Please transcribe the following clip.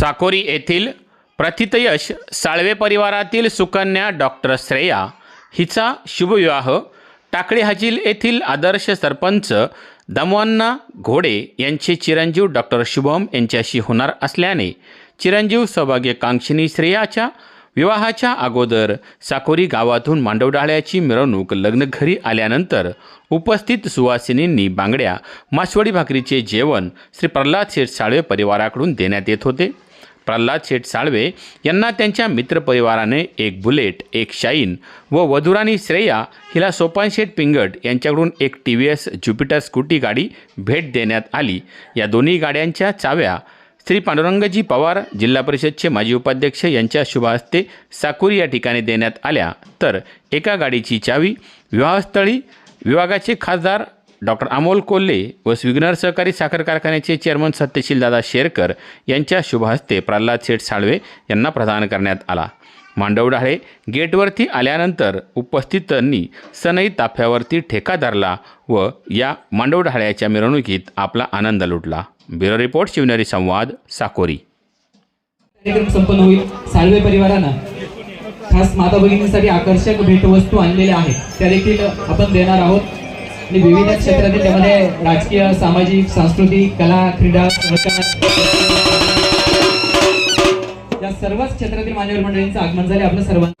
साकोरी येथील प्रथितयश साळवे परिवारातील सुकन्या डॉक्टर श्रेया हिचा शुभविवाह. टाकळी हाजील येथील आदर्श सरपंच दमवन्ना घोडे यांचे चिरंजीव डॉक्टर शुभम यांच्याशी होणार असल्याने चिरंजीव सौभाग्यकांक्षिणी श्रेयाच्या विवाहाच्या अगोदर साकोरी गावातून मांडवडाळ्याची मिरवणूक लग्न घरी आल्यानंतर उपस्थित सुवासिनींनी बांगड्या मासवडी भाकरीचे जेवण श्री प्रल्हाद शेठ साळवे परिवाराकडून देण्यात येत होते. प्रल्हाद शेठ साळवे यांना त्यांच्या मित्रपरिवाराने एक बुलेट एक शाईन व वधुराणी श्रेया हिला सोपान शेठ पिंगट यांच्याकडून एक T V S Jupiter scooty गाडी भेट देण्यात आली. या दोन्ही गाड्यांच्या चाव्या श्री पांडुरंगजी पवार जिल्हा परिषदचे माजी उपाध्यक्ष यांच्या शुभहस्ते साकुरी या ठिकाणी देण्यात आल्या. तर एका गाडीची चावी विवाहस्थळी विभागाचे खासदार डॉक्टर अमोल कोल्हे व स्विग्नर सहकारी साखर कारखान्याचे चेअरमन सत्यशील दादा शेरकर यांच्या शुभहस्ते प्रल्हाद शेठ साळवे यांना प्रदान करण्यात आला. मांडवडाळे गेटवरती आल्यानंतर उपस्थितांनी सनई ताफ्यावरती ठेका धरला व या मांडवडाळ्याच्या मिरवणुकीत आपला आनंद लुटला. ब्युरो रिपोर्ट शिवनेरी संवाद साकोरी. कार्यक्रम संपन्न होईल. साळवे परिवारानं खास माता भगिनीसाठी आकर्षक भेटवस्तू आणलेल्या आहेत. त्या देखील आपण देणार आहोत. आणि विविध क्षेत्रातील त्यामध्ये राजकीय सामाजिक सांस्कृतिक कला क्रीडा या सर्वच क्षेत्रातील मान्यवर मंडळींचं आगमन झाले आपलं सर्वांचं